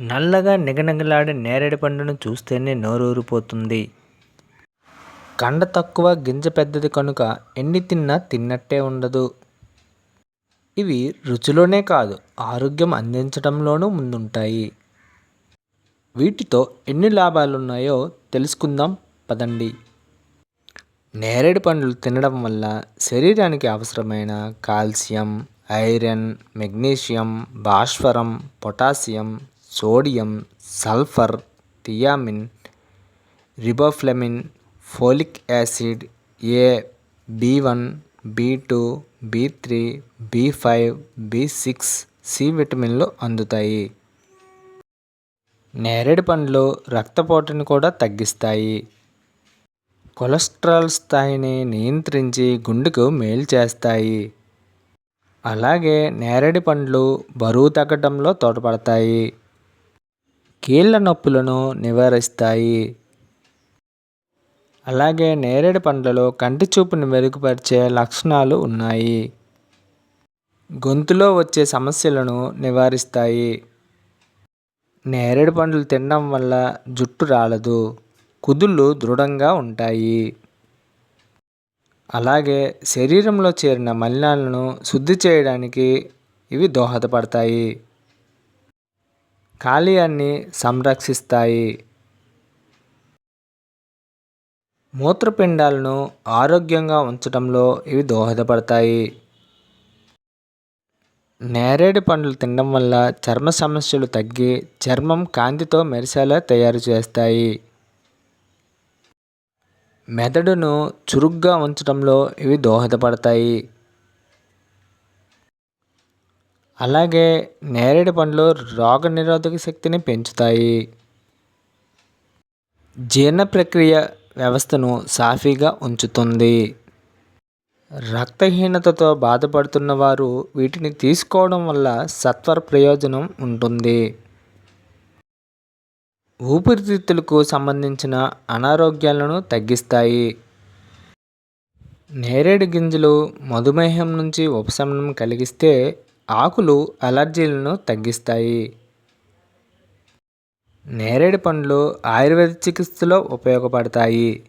నల్లగా నిగనిగలాడే నేరేడు పండును చూస్తేనే నోరూరిపోతుంది. కండ తక్కువ గింజ పెద్దది కనుక ఎన్ని తిన్నా తిన్నట్టే ఉండదు. ఇవి రుచిలోనే కాదు ఆరోగ్యం అందించడంలోనూ ముందుంటాయి. వీటితో ఎన్ని లాభాలు ఉన్నాయో తెలుసుకుందాం పదండి. నేరేడు పండ్లు తినడం వల్ల శరీరానికి అవసరమైన కాల్షియం ఐరన్ మెగ్నీషియం భాస్వరం potassium sodium sulphur thiamine riboflavin folic acid A B one B two B three B five B six C విటమిన్లు అందుతాయి. నేరేడు పండ్లు రక్తపోటుని కూడా తగ్గిస్తాయి. కొలెస్ట్రాల్ స్థాయిని నియంత్రించి గుండెకు మేలు చేస్తాయి. అలాగే నేరేడు పండ్లు బరువు తగ్గడంలో తోడ్పడతాయి. కీళ్ళ నొప్పులను నివారిస్తాయి. అలాగే నేరేడు పండ్లలో కంటి చూపుని మెరుగుపరిచే లక్షణాలు ఉన్నాయి. గొంతులో వచ్చే సమస్యలను నివారిస్తాయి. నేరేడు పండ్లు తినడం వల్ల జుట్టు రాలదు కుదుళ్ళు దృఢంగా ఉంటాయి. అలాగే శరీరంలో చేరిన మలినాలను శుద్ధి చేయడానికి ఇవి దోహదపడతాయి. కాలేయాన్ని సంరక్షిస్తాయి. మూత్రపిండాలను ఆరోగ్యంగా ఉంచడంలో ఇవి దోహదపడతాయి. నేరేడు పండ్లు తినడం వల్ల చర్మ సమస్యలు తగ్గి చర్మం కాంతితో మెరిసేలా తయారు చేస్తాయి. మెదడును చురుగ్గా ఉంచడంలో ఇవి దోహదపడతాయి. అలాగే నేరేడు పండ్లు రోగనిరోధక శక్తిని పెంచుతాయి. జీర్ణ ప్రక్రియ వ్యవస్థను సాఫీగా ఉంచుతుంది. రక్తహీనతతో బాధపడుతున్న వారు వీటిని తీసుకోవడం వల్ల సత్వర ప్రయోజనం ఉంటుంది. ఊపిరితిత్తులకు సంబంధించిన అనారోగ్యాలను తగ్గిస్తాయి. నేరేడు గింజలు మధుమేహం నుంచి ఉపశమనం కలిగిస్తే ఆకులు అలర్జీలను తగ్గిస్తాయి. నేరేడు పండ్లు ఆయుర్వేద చికిత్సలో ఉపయోగపడతాయి.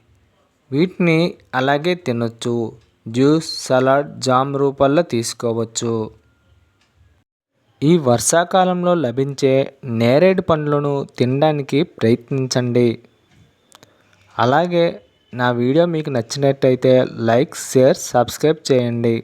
వీటిని అలాగే తినొచ్చు. జ్యూస్ సలాడ్ జామ్ రూపాల్లో తీసుకోవచ్చు. ఈ వర్షాకాలంలో లభించే నేరేడు పండ్లను తినడానికి ప్రయత్నించండి. అలాగే నా వీడియో మీకు నచ్చినట్టయితే లైక్ షేర్ సబ్స్క్రైబ్ చేయండి.